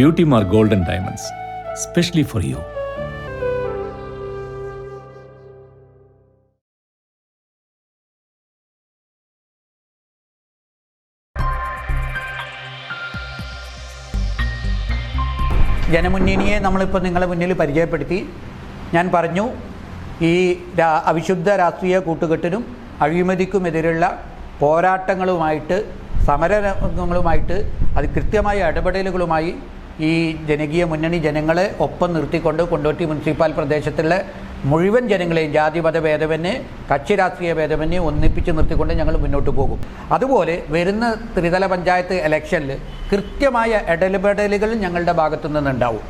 Beauty Mar golden diamonds specially for you ജനമുന്നണിയെ നമ്മളിപ്പോൾ നിങ്ങളെ മുന്നിൽ പരിചയപ്പെടുത്തി ഞാൻ പറഞ്ഞു ഈ അവിശുദ്ധ രാഷ്ട്രീയ കൂട്ടുകെട്ടിനും അഴിമതിക്കുമെതിരുള്ള പോരാട്ടങ്ങളുമായിട്ട് സമരങ്ങളുമായിട്ട് അത് കൃത്യമായ ഇടപെടലുകളുമായി ഈ ജനകീയ മുന്നണി ജനങ്ങളെ ഒപ്പം നിർത്തിക്കൊണ്ട് കൊണ്ടോട്ടി മുനിസിപ്പാൽ പ്രദേശത്തുള്ള മുഴുവൻ ജനങ്ങളെയും ജാതി മത ഭേദമന്യേ കക്ഷി രാഷ്ട്രീയ ഭേദമന്യേ ഒന്നിപ്പിച്ച് നിർത്തിക്കൊണ്ട് ഞങ്ങൾ മുന്നോട്ട് പോകും. അതുപോലെ വരുന്ന ത്രിതല പഞ്ചായത്ത് ഇലക്ഷനിൽ കൃത്യമായ ഇടപെടലുകൾ ഞങ്ങളുടെ ഭാഗത്തു നിന്നുണ്ടാവും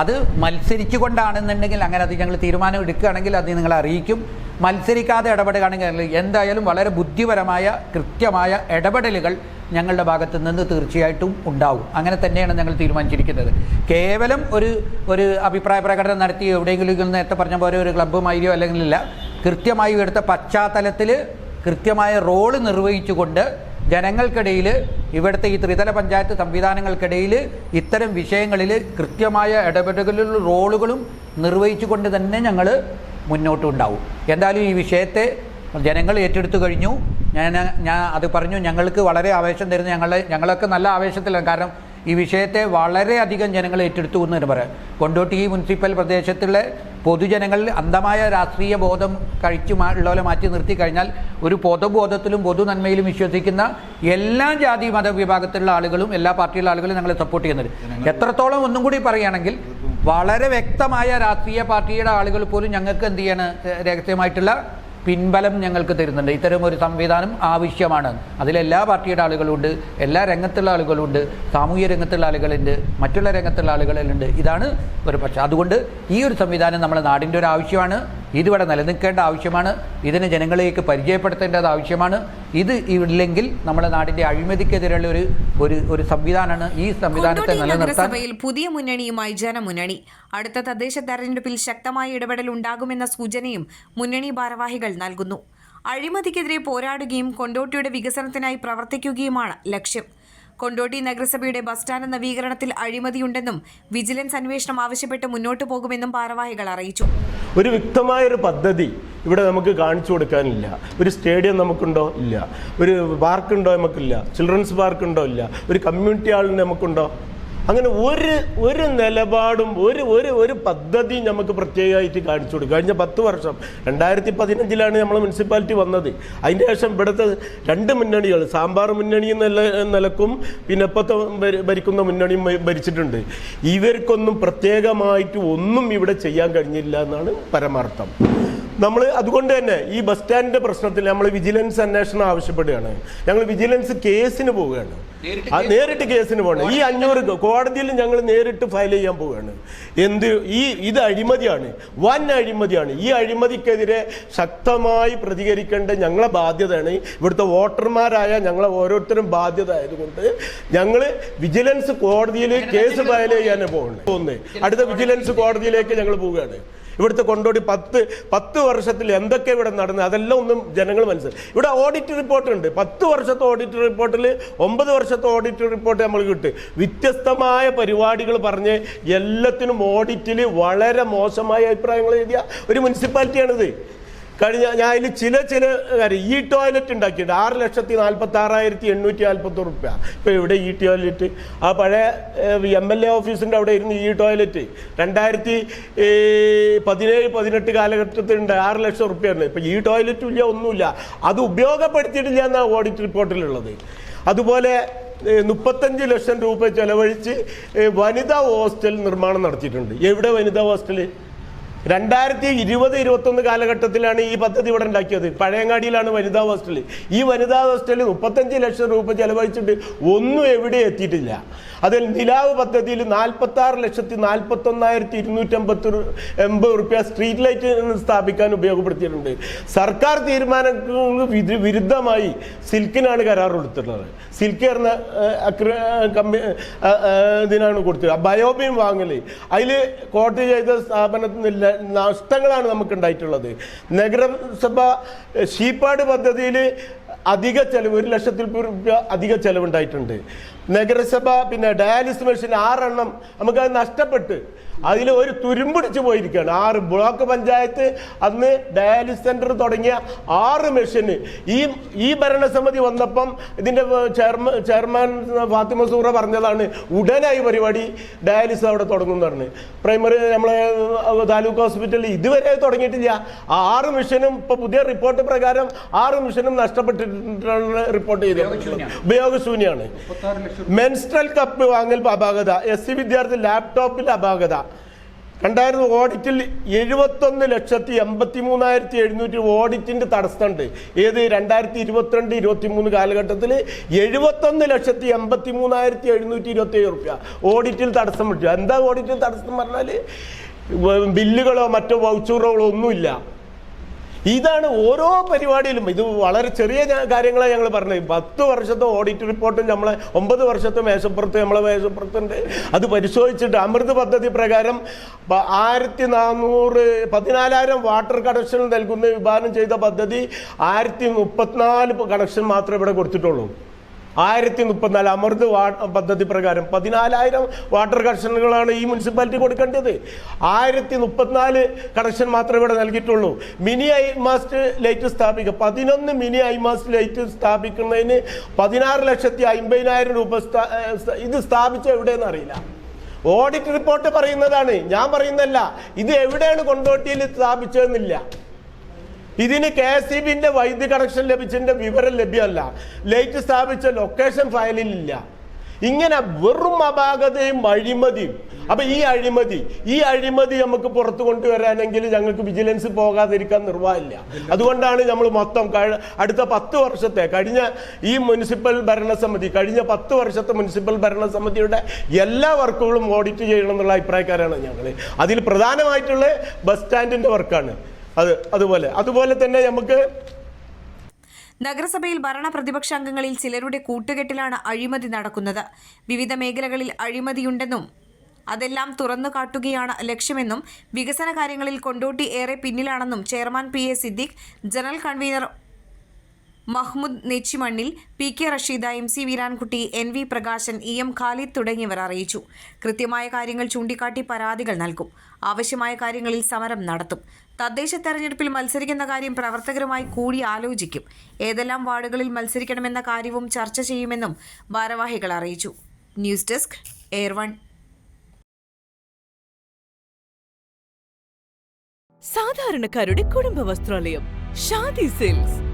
അത് മത്സരിച്ചുകൊണ്ടാണെന്നുണ്ടെങ്കിൽ അങ്ങനെ അത് ഞങ്ങൾ തീരുമാനം എടുക്കുകയാണെങ്കിൽ അത് നിങ്ങളെ അറിയിക്കും. മത്സരിക്കാതെ ഇടപെടുകയാണെങ്കിൽ എന്തായാലും വളരെ ബുദ്ധിപരമായ കൃത്യമായ ഇടപെടലുകൾ ഞങ്ങളുടെ ഭാഗത്ത് നിന്ന് തീർച്ചയായിട്ടും ഉണ്ടാവും. അങ്ങനെ തന്നെയാണ് ഞങ്ങൾ തീരുമാനിച്ചിരിക്കുന്നത്. കേവലം ഒരു ഒരു അഭിപ്രായ പ്രകടനം നടത്തി എവിടെയെങ്കിലും നേരത്തെ പറഞ്ഞ പോലെ ഒരു ക്ലബ്ബ് മാതിരിയോ അല്ലെങ്കിൽ ഇല്ല കൃത്യമായി എടുത്ത പശ്ചാത്തലത്തിൽ കൃത്യമായ റോൾ നിർവഹിച്ചുകൊണ്ട് ജനങ്ങൾക്കിടയിൽ ഇവിടുത്തെ ഈ ത്രിതല പഞ്ചായത്ത് സംവിധാനങ്ങൾക്കിടയിൽ ഇത്തരം വിഷയങ്ങളിൽ കൃത്യമായ ഇടപെടലുകളും റോളുകളും നിർവഹിച്ചുകൊണ്ട് തന്നെ ഞങ്ങൾ മുന്നോട്ടുണ്ടാവും. എന്തായാലും ഈ വിഷയത്തെ ജനങ്ങൾ ഏറ്റെടുത്തു കഴിഞ്ഞു. ഞാൻ ഞാൻ അത് പറഞ്ഞു ഞങ്ങൾക്ക് വളരെ ആവേശം തരുന്നു ഞങ്ങളെ ഞങ്ങളൊക്കെ നല്ല ആവേശത്തിലാണ്. കാരണം ഈ വിഷയത്തെ വളരെയധികം ജനങ്ങൾ ഏറ്റെടുത്തു എന്ന് തന്നെ പറയാം. കൊണ്ടോട്ടി ഈ മുനിസിപ്പൽ പ്രദേശത്തുള്ള പൊതുജനങ്ങളിൽ അന്ധമായ രാഷ്ട്രീയ ബോധം കഴിച്ചു ഉള്ളവരെ മാറ്റി നിർത്തി കഴിഞ്ഞാൽ ഒരു പൊതുബോധത്തിലും പൊതു നന്മയിലും വിശ്വസിക്കുന്ന എല്ലാ ജാതി മത വിഭാഗത്തിലുള്ള ആളുകളും എല്ലാ പാർട്ടിയിലുള്ള ആളുകളും ഞങ്ങളെ സപ്പോർട്ട് ചെയ്യുന്നുണ്ട്. എത്രത്തോളം ഒന്നും കൂടി പറയുകയാണെങ്കിൽ വളരെ വ്യക്തമായ രാഷ്ട്രീയ പാർട്ടിയുടെ ആളുകൾ പോലും ഞങ്ങൾക്ക് എന്ത് ചെയ്യാണ് രഹസ്യമായിട്ടുള്ള പിൻബലം ഞങ്ങൾക്ക് തരുന്നുണ്ട്. ഇത്തരം ഒരു സംവിധാനം ആവശ്യമാണ്. അതിലെല്ലാ പാർട്ടിയുടെ ആളുകളുണ്ട് എല്ലാ രംഗത്തുള്ള ആളുകളുണ്ട് സാമൂഹ്യ രംഗത്തുള്ള ആളുകളുണ്ട് മറ്റുള്ള രംഗത്തുള്ള ആളുകളിലുണ്ട്. ഇതാണ് ഒരു പക്ഷേ അതുകൊണ്ട് ഈ ഒരു സംവിധാനം നമ്മുടെ നാടിന്റെ ഒരു ആവശ്യമാണ്. ഇതിവിടെ നിലനിൽക്കേണ്ട ആവശ്യമാണ്. ഇതിനെ ജനങ്ങളിലേക്ക് പരിചയപ്പെടുത്തേണ്ടത് ആവശ്യമാണ്. ഇത് ഇല്ലെങ്കിൽ നമ്മുടെ നാടിന്റെ അഴിമതിക്കെതിരെയുള്ള ഒരു ഒരു ഒരു സംവിധാനമാണ് ഈ സംവിധാനത്തെ നിലനിർത്താൻ പുതിയ മുന്നണിയുമായി ജനമുന്നണി. അടുത്ത തദ്ദേശ തെരഞ്ഞെടുപ്പിൽ ശക്തമായ ഇടപെടൽ ഉണ്ടാകുമെന്ന സൂചനയും മുന്നണി ഭാരവാഹികൾ നൽകുന്നു. അഴിമതിക്കെതിരെ പോരാടുകയും കൊണ്ടോട്ടിയുടെ വികസനത്തിനായി പ്രവർത്തിക്കുകയുമാണ് ലക്ഷ്യം. കൊണ്ടോട്ടി നഗരസഭയുടെ ബസ് സ്റ്റാൻഡ് നവീകരണത്തിൽ അഴിമതിയുണ്ടെന്നും വിജിലൻസ് അന്വേഷണം ആവശ്യപ്പെട്ട് മുന്നോട്ടു പോകുമെന്നും ഭാരവാഹികൾ അറിയിച്ചു. ഒരു വ്യക്തമായൊരു പദ്ധതി ഇവിടെ നമുക്ക് കാണിച്ചു കൊടുക്കാനില്ല. ഒരു സ്റ്റേഡിയം നമുക്കുണ്ടോ? ഇല്ല. ഒരു പാർക്കുണ്ടോ? നമുക്കില്ല. ചിൽഡ്രൻസ് പാർക്കുണ്ടോ? ഇല്ല. ഒരു കമ്മ്യൂണിറ്റി ഹാളിന് നമുക്കുണ്ടോ? അങ്ങനെ ഒരു ഒരു നിലപാടും ഒരു ഒരു ഒരു പദ്ധതി നമുക്ക് പ്രത്യേകമായിട്ട് കാണിച്ചു കൊടുക്കും. കഴിഞ്ഞ പത്ത് വർഷം രണ്ടായിരത്തി പതിനഞ്ചിലാണ് നമ്മൾ മുനിസിപ്പാലിറ്റി വന്നത്. അതിന്റെ ശേഷം ഇവിടുത്തെ രണ്ട് മുന്നണികൾ സാമ്പാർ മുന്നണി നില നിലക്കും പിന്നെ ഇപ്പോഴത്തെ ഭരി- ഭരിക്കുന്ന മുന്നണിയും ഭരിച്ചിട്ടുണ്ട്. ഇവർക്കൊന്നും പ്രത്യേകമായിട്ട് ഒന്നും ഇവിടെ ചെയ്യാൻ കഴിഞ്ഞില്ല എന്നാണ് പരമാർത്ഥം. നമ്മൾ അതുകൊണ്ട് തന്നെ ഈ ബസ് സ്റ്റാൻഡിന്റെ പ്രശ്നത്തിൽ നമ്മൾ വിജിലൻസ് അന്വേഷണം ആവശ്യപ്പെടുകയാണ്. ഞങ്ങൾ വിജിലൻസ് കേസിന് പോവുകയാണ്. നേരിട്ട് കേസിന് പോകണം. ഈ അഞ്ഞൂറ് കോടതിയിൽ ഞങ്ങൾ നേരിട്ട് ഫയൽ ചെയ്യാൻ പോവുകയാണ്. എന്ത് ഈ ഇത് അഴിമതിയാണ്. വൻ അഴിമതിയാണ്. ഈ അഴിമതിക്കെതിരെ ശക്തമായി പ്രതികരിക്കേണ്ട ഞങ്ങളെ ബാധ്യതയാണ്. ഇവിടുത്തെ വോട്ടർമാരായ ഞങ്ങളെ ഓരോരുത്തരും ബാധ്യത ആയതുകൊണ്ട് ഞങ്ങൾ വിജിലൻസ് കോടതിയിൽ കേസ് ഫയൽ ചെയ്യാൻ പോകുന്നത് പോകുന്നത്. അടുത്ത വിജിലൻസ് കോടതിയിലേക്ക് ഞങ്ങൾ പോവുകയാണ്. ഇവിടുത്തെ കൊണ്ടോടി പത്ത് പത്ത് വർഷത്തിൽ എന്തൊക്കെ ഇവിടെ നടന്നു അതെല്ലാം ഒന്നും ജനങ്ങൾ മനസ്സിലായി. ഇവിടെ ഓഡിറ്റ് റിപ്പോർട്ട് ഉണ്ട്. പത്ത് വർഷത്തെ ഓഡിറ്റ് റിപ്പോർട്ടിൽ ഒമ്പത് വർഷത്തെ ഓഡിറ്റ് റിപ്പോർട്ട് നമ്മൾ കിട്ടും. വ്യത്യസ്തമായ പരിപാടികൾ പറഞ്ഞ് എല്ലാത്തിനും ഓഡിറ്റിൽ വളരെ മോശമായ അഭിപ്രായങ്ങൾ എഴുതിയ ഒരു മുനിസിപ്പാലിറ്റിയാണിത് കഴിഞ്ഞ ഞാൻ അതിൽ ചില ചില കാര്യം ഈ ടോയ്ലറ്റ് ഉണ്ടാക്കിയിട്ടുണ്ട്. ആറ് ലക്ഷത്തി നാൽപ്പത്തി ആറായിരത്തി എണ്ണൂറ്റി നാൽപ്പത്തി റുപ്യ. ഇപ്പോൾ ഇവിടെ ഈ ടോയ്ലറ്റ് ആ പഴയ എം എൽ എ ഓഫീസിന്റെ അവിടെ ഇരുന്ന് ഈ ടോയ്ലറ്റ് രണ്ടായിരത്തി പതിനേഴ് പതിനെട്ട് കാലഘട്ടത്തിലുണ്ട് ആറ് ലക്ഷം റുപ്യ ഉണ്ട് ഇപ്പോൾ ഈ ടോയ്ലറ്റും ഇല്ല ഒന്നുമില്ല. അത് ഉപയോഗപ്പെടുത്തിയിട്ടില്ല എന്നാണ് ഓഡിറ്റ് റിപ്പോർട്ടിലുള്ളത് അതുപോലെ മുപ്പത്തഞ്ച് ലക്ഷം രൂപ ചെലവഴിച്ച് വനിതാ ഹോസ്റ്റൽ നിർമ്മാണം നടത്തിയിട്ടുണ്ട്. എവിടെ വനിതാ ഹോസ്റ്റൽ രണ്ടായിരത്തി ഇരുപത് ഇരുപത്തൊന്ന് കാലഘട്ടത്തിലാണ് ഈ പദ്ധതി ഇവിടെ ഉണ്ടാക്കിയത്. പഴയങ്ങാടിയിലാണ് വനിതാ ഹോസ്റ്റൽ ഈ വനിതാ ഹോസ്റ്റലിൽ മുപ്പത്തഞ്ച് ലക്ഷം രൂപ ചെലവഴിച്ചിട്ട് ഒന്നും എവിടെ എത്തിയിട്ടില്ല. അതിൽ നിലാവ് പദ്ധതിയിൽ നാൽപ്പത്തി ആറ് ലക്ഷത്തി നാൽപ്പത്തി ഒന്നായിരത്തി ഇരുന്നൂറ്റമ്പത്തി എൺപത് റുപ്യ സ്ട്രീറ്റ് ലൈറ്റ് സ്ഥാപിക്കാൻ ഉപയോഗപ്പെടുത്തിയിട്ടുണ്ട്. സർക്കാർ തീരുമാനങ്ങൾക്ക് വിരുദ്ധമായി സിൽക്കിനാണ് കരാർ കൊടുത്തിട്ടുള്ളത്. സിൽക്ക് എന്ന കമ്പനി ഇതിനാണ് കൊടുത്തത്. ബയോബിയും വാങ്ങൽ. അതിൽ കോട്ട് ചെയ്ത സ്ഥാപനത്തിൽ നഷ്ടങ്ങളാണ് നമുക്ക് ഉണ്ടായിട്ടുള്ളത് നഗരസഭ ഷീപ്പാട് പദ്ധതിയിൽ അധിക ചെലവ് ഒരു ലക്ഷത്തിൽ രൂപ അധിക ചെലവുണ്ടായിട്ടുണ്ട്. നഗരസഭ പിന്നെ ഡയാലിസിസ് മെഷീൻ ആറെണ്ണം നമുക്കത് നഷ്ടപ്പെട്ട് അതിൽ ഒരു തുരുമ്പിടിച്ച് പോയിരിക്കുകയാണ്. ആറ് ബ്ലോക്ക് പഞ്ചായത്ത് അന്ന് ഡയാലിസ് സെന്റർ തുടങ്ങിയ ആറ് മെഷീന്. ഈ ഈ ഭരണസമിതി വന്നപ്പം ഇതിന്റെ ചെയർമാൻ ചെയർമാൻ ഫാത്തിമ സൂറ പറഞ്ഞതാണ് ഉടനായി പരിപാടി ഡയാലിസ് അവിടെ തുടങ്ങുന്നതാണ് പ്രൈമറി നമ്മളെ താലൂക്ക് ഹോസ്പിറ്റലിൽ ഇതുവരെ തുടങ്ങിയിട്ടില്ല. ആ ആറ് മെഷീനും ഇപ്പോൾ പുതിയ റിപ്പോർട്ട് പ്രകാരം ആറ് മെഷീനും നഷ്ടപ്പെട്ടിട്ടാണ് റിപ്പോർട്ട് ചെയ്തത് ഉപയോഗശൂന്യാണ്. മെൻസ്ട്രൽ കപ്പ് വാങ്ങൽ അപാകത എസ് സി വിദ്യാർത്ഥി ലാപ്ടോപ്പിൽ അപാകത രണ്ടായിരത്തി ഓഡിറ്റിൽ എഴുപത്തൊന്ന് ലക്ഷത്തി എൺപത്തി മൂന്നായിരത്തി എഴുന്നൂറ്റി ഓഡിറ്റിന്റെ തടസ്സമുണ്ട്. ഏത് രണ്ടായിരത്തി ഇരുപത്തിരണ്ട് ഇരുപത്തി മൂന്ന് കാലഘട്ടത്തിൽ എഴുപത്തൊന്ന് ലക്ഷത്തി എൺപത്തി മൂന്നായിരത്തി എഴുന്നൂറ്റി ഇരുപത്തി ഏഴ് റുപ്യ ഓഡിറ്റിൽ തടസ്സം വിട്ടു. എന്താ ഓഡിറ്റിൽ തടസ്സം പറഞ്ഞാൽ ബില്ലുകളോ മറ്റോ വൗച്ചറുകളോ ഒന്നുമില്ല. ഇതാണ് ഓരോ പരിപാടിയിലും. ഇത് വളരെ ചെറിയ കാര്യങ്ങളാണ് ഞങ്ങൾ പറഞ്ഞത്. പത്ത് വർഷത്തെ ഓഡിറ്റ് റിപ്പോർട്ടും നമ്മളെ ഒമ്പത് വർഷത്തെ മേശപ്പുറത്ത് നമ്മളെ മേശപ്പുറത്തുണ്ട് അത് പരിശോധിച്ചിട്ട് അമൃത് പദ്ധതി പ്രകാരം ആയിരത്തി നാനൂറ് പതിനാലായിരം വാട്ടർ കണക്ഷൻ നൽകുന്ന വിഭാവനം ചെയ്ത പദ്ധതി ആയിരത്തി മുപ്പത്തിനാല് കണക്ഷൻ മാത്രമേ ഇവിടെ കൊടുത്തിട്ടുള്ളൂ. ആയിരത്തി മുപ്പത്തിനാല് അമൃത് പദ്ധതി പ്രകാരം പതിനാലായിരം വാട്ടർ കണക്ഷനുകളാണ് ഈ മുനിസിപ്പാലിറ്റി കൊടുക്കേണ്ടത്. ആയിരത്തി മുപ്പത്തിനാല് കണക്ഷൻ മാത്രമേ ഇവിടെ നൽകിയിട്ടുള്ളൂ. മിനി ഐ മാസ്റ്റ് ലൈറ്റ് സ്ഥാപിക്കുക പതിനൊന്ന് മിനി ഐ മാസ്റ്റ് ലൈറ്റ് സ്ഥാപിക്കുന്നതിന് പതിനാറ് ലക്ഷത്തി അമ്പതിനായിരം രൂപ ഇത് സ്ഥാപിച്ച എവിടെയെന്ന് അറിയില്ല. ഓഡിറ്റ് റിപ്പോർട്ട് പറയുന്നതാണ്. ഞാൻ പറയുന്നല്ല ഇത് എവിടെയാണ് കൊണ്ടോട്ടിയിൽ സ്ഥാപിച്ചതെന്നില്ല. ഇതിന് കെ എസ് ഇ ബിന്റെ വൈദ്യുതി കണക്ഷൻ ലഭിച്ചതിന്റെ വിവരം ലഭ്യമല്ല. ലൈറ്റ് സ്ഥാപിച്ച ലൊക്കേഷൻ ഫയലിലില്ല. ഇങ്ങനെ വെറും അപാകതയും അഴിമതിയും. അപ്പൊ ഈ അഴിമതി ഈ അഴിമതി നമുക്ക് പുറത്തു കൊണ്ടുവരാനെങ്കിൽ ഞങ്ങൾക്ക് വിജിലൻസ് പോകാതിരിക്കാൻ നിർവാഹമില്ല. അതുകൊണ്ടാണ് നമ്മൾ മൊത്തം അടുത്ത പത്ത് വർഷത്തെ കഴിഞ്ഞ ഈ മുനിസിപ്പൽ ഭരണസമിതി കഴിഞ്ഞ പത്ത് വർഷത്തെ മുനിസിപ്പൽ ഭരണസമിതിയുടെ എല്ലാ വർക്കുകളും ഓഡിറ്റ് ചെയ്യണം എന്നുള്ള അഭിപ്രായക്കാരാണ് ഞങ്ങൾ അതിൽ പ്രധാനമായിട്ടുള്ള ബസ് സ്റ്റാൻഡിന്റെ വർക്കാണ്. അത് അതുപോലെ. അതുപോലെ തന്നെ നമുക്ക് നഗരസഭയിൽ ഭരണ പ്രതിപക്ഷ അംഗങ്ങളിൽ ചിലരുടെ കൂട്ടുകെട്ടിലാണ് അഴിമതി നടക്കുന്നത്. വിവിധ മേഖലകളിൽ അഴിമതിയുണ്ടെന്നും അതെല്ലാം തുറന്നു കാട്ടുകയാണ് ലക്ഷ്യമെന്നും വികസന കാര്യങ്ങളിൽ കൊണ്ടോട്ടി ഏറെ പിന്നിലാണെന്നും chairman P A Siddique general convener Mahmood Nechimannil P K Rasheeda M C Veerankutty N V Prakashan E M Khalid തുടങ്ങിയവർ അറിയിച്ചു. കൃത്യമായ കാര്യങ്ങൾ ചൂണ്ടിക്കാട്ടി പരാതികൾ നൽകും. ആവശ്യമായ കാര്യങ്ങളിൽ സമരം നടത്തും. തദ്ദേശ തെരഞ്ഞെടുപ്പിൽ മത്സരിക്കുന്ന കാര്യം പ്രവർത്തകരുമായി കൂടി ആലോചിക്കും. ഏതെല്ലാം വാർഡുകളിൽ മത്സരിക്കണമെന്ന കാര്യവും ചർച്ച ചെയ്യുമെന്നും ഭാരവാഹികൾ അറിയിച്ചു. ന്യൂസ് ഡെസ്ക് എയർ വൺ സാധാരണക്കാരുടെ കുടുംബ വസ്ത്രാലയം ഷാദി സിൽക്സ്.